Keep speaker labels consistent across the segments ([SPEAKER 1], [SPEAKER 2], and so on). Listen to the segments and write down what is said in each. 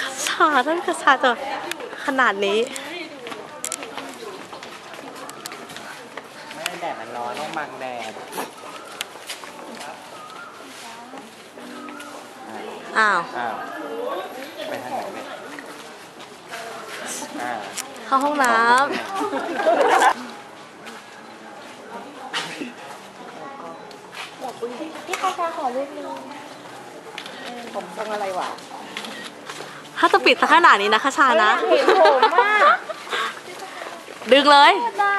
[SPEAKER 1] คาชาท่านคาชาจะขนาดนี้
[SPEAKER 2] ไม่แดดมันร้อนต้องบังแดด
[SPEAKER 1] อ้าว
[SPEAKER 2] อ้าว ไปทางไหนเนี่ยอ่า
[SPEAKER 1] เข้าห้องน้
[SPEAKER 3] พี่คาชาขอรูปนึงผมทรงอะไรวะำ
[SPEAKER 1] ถ้าจะปิดสักขนาดนี้นะคาชานะ
[SPEAKER 3] เห็นผมมาก
[SPEAKER 1] ดึงเลย
[SPEAKER 3] น่า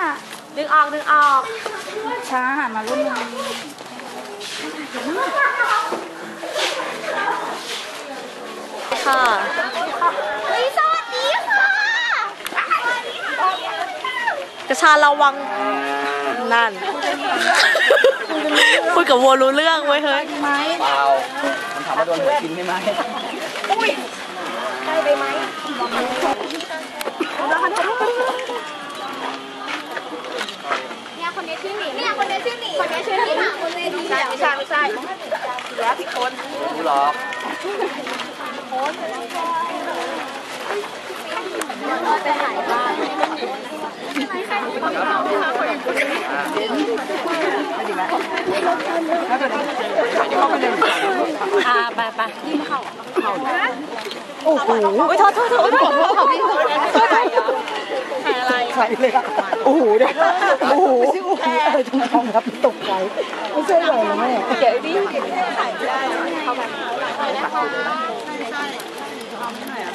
[SPEAKER 1] ดึงออก ดึงออก
[SPEAKER 3] ช้าหันมารุ่นนึง
[SPEAKER 1] ค่ะ
[SPEAKER 3] เฮ้ยสวัสดีค่ะ
[SPEAKER 1] กระชาระวัง นั่นคุยกับวัวรู้เรื่องไว้ยเฮ้ย
[SPEAKER 3] ไหม
[SPEAKER 2] เปล่ามันถามว่าโดนหัวกินใช่ไหม
[SPEAKER 3] ได้ไปไหม เนี่ยคนนี้ชื่อหนิเนี่ยคนนี้ชื่อหนิคนนี้ชื่อหนิค่ะคนนี้ดีใช่ไม่ใช่ไม่ใช่เหลือพี่คน
[SPEAKER 2] รู้หรอก
[SPEAKER 3] ไปถ่ายบ้าน
[SPEAKER 1] อ่าไปไปโอ้โหโทษโทษโทษขอโทษค่ะพี่ถ่ายอะไร
[SPEAKER 4] ใส่เลยอะโอ้โหเดี๋ยวโอ้โหไม่ใช่โอ้โหอะไรทั้งท้องครับตกใจไม่ใช่เลยนะแม่
[SPEAKER 1] เดี๋ยวดิไม่ใช่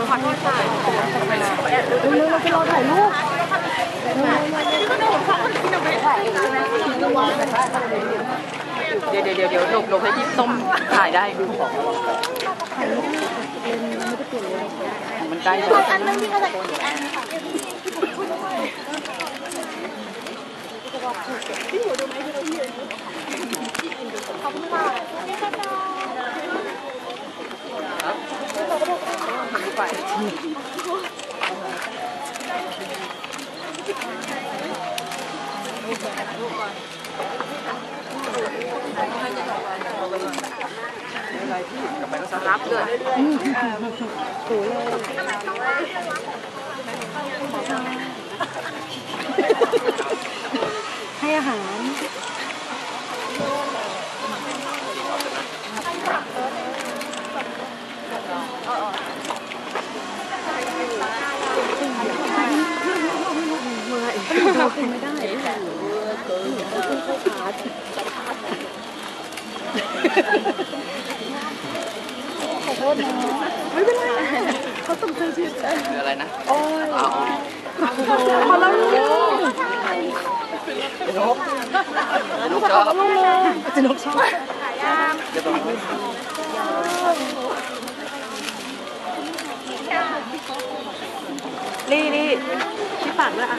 [SPEAKER 4] เร็วๆเราจะรอถ่ายรูป
[SPEAKER 2] เดี๋ยวเดี๋ยวเดี๋ยวเดี๋ยวหลบหลบให้พี่ส้มถ่ายได้ดูของมันใกล้จะ
[SPEAKER 3] อันนึงที่เขาจะอีกอันนึงค่ะ
[SPEAKER 2] รับ เลย
[SPEAKER 4] ให้อาหาร
[SPEAKER 2] คืออะไรนะอ๋อ
[SPEAKER 4] พอแล้วลูก
[SPEAKER 2] ลูกชอบ
[SPEAKER 4] จะนกชอบ
[SPEAKER 2] เดี๋ยวต้อง
[SPEAKER 1] นี่นี่พี่ปากด้วยอะ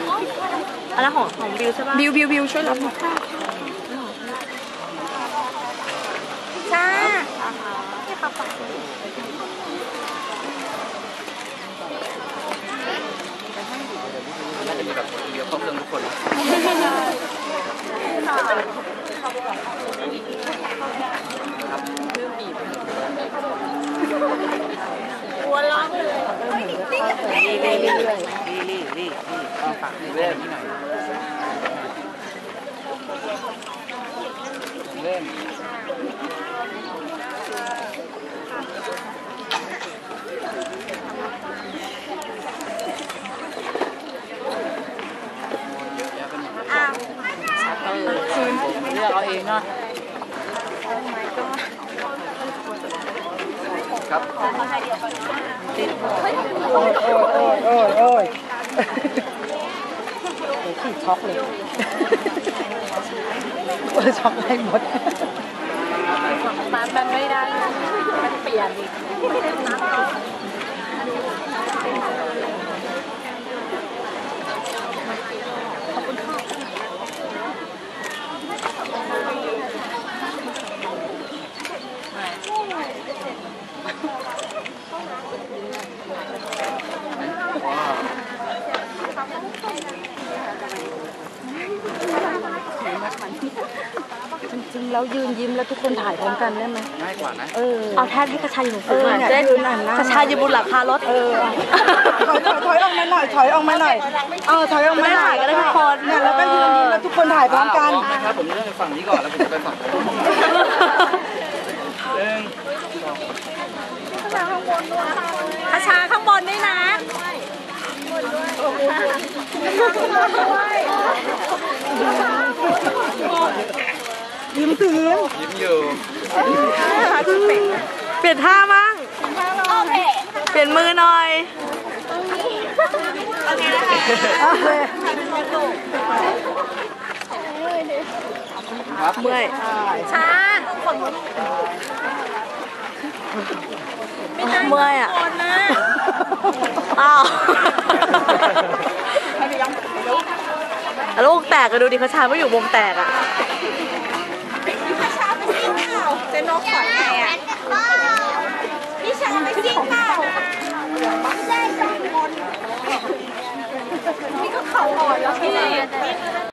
[SPEAKER 1] อันนั้นของของบิวใช่ปะ
[SPEAKER 4] บิวบิวบิวช่วยรับหน่อย
[SPEAKER 3] จ้า
[SPEAKER 2] น่าจะมีแบบเดียวครบเรื่องทุกคน
[SPEAKER 1] นี่นี่นี่
[SPEAKER 2] นี่นี่นี่นี่เอาฝากเล่นที่ไหนเล่นเออเอกเอาเองเนาะครับ
[SPEAKER 4] โอ้ยโอ้ยโอ้ยโอ้ยโอ้ยเดี๋ยวขี้ช็อกเลย เปิดช็อกไห้หมด
[SPEAKER 1] มันไม่ได้ มันเปลี่ยนอีก
[SPEAKER 2] อ
[SPEAKER 4] จริงๆแล้วยืนยิ้มแล้วทุกคนถ่ายพร้อมกันได้ไหม
[SPEAKER 5] ง่ายกว่านะ
[SPEAKER 4] เออ
[SPEAKER 1] เอาแทนให้กระชายอยู่
[SPEAKER 4] เออเนี่ยยืนหันหน้าก
[SPEAKER 1] ระชายอยู่บนหลังคารถ
[SPEAKER 4] เออถอยถอยถอยออกมาหน่อยถอยออกมาหน่อยเออถอยออกมาหน่อย
[SPEAKER 1] ไม่ได้ถ่ายก็ได้ทุกคน
[SPEAKER 4] เนี่ยแล้วก็ยืนยิ้มแล้วทุกคนถ่ายพร้อมกัน
[SPEAKER 5] พร้อมนะครับผมเริ่มฝั่งนี้ก่อนแล้วผมจะไปฝั่งนู้นหนึ่ง
[SPEAKER 1] กระชายข้างบนด้วยนะ
[SPEAKER 4] ยิ้มสิยิ้ ม
[SPEAKER 5] ยิ้มอยู่
[SPEAKER 1] เปลี่ยนท่ามั่ง
[SPEAKER 3] โอเค
[SPEAKER 1] เปลี่ยนมือหน่อย
[SPEAKER 5] ครับ
[SPEAKER 1] เมื่อย
[SPEAKER 3] ช้า
[SPEAKER 1] เมื่อยอะอ้าวลูกแตกก็ดูดิเขาชายไม่อยู่วงแตกอะ
[SPEAKER 3] นกสอนไงอะพี่ชายไปซิ่งเปล่าไม่ได้สองคนนี่ก็เขาอ่อนแล้วพี่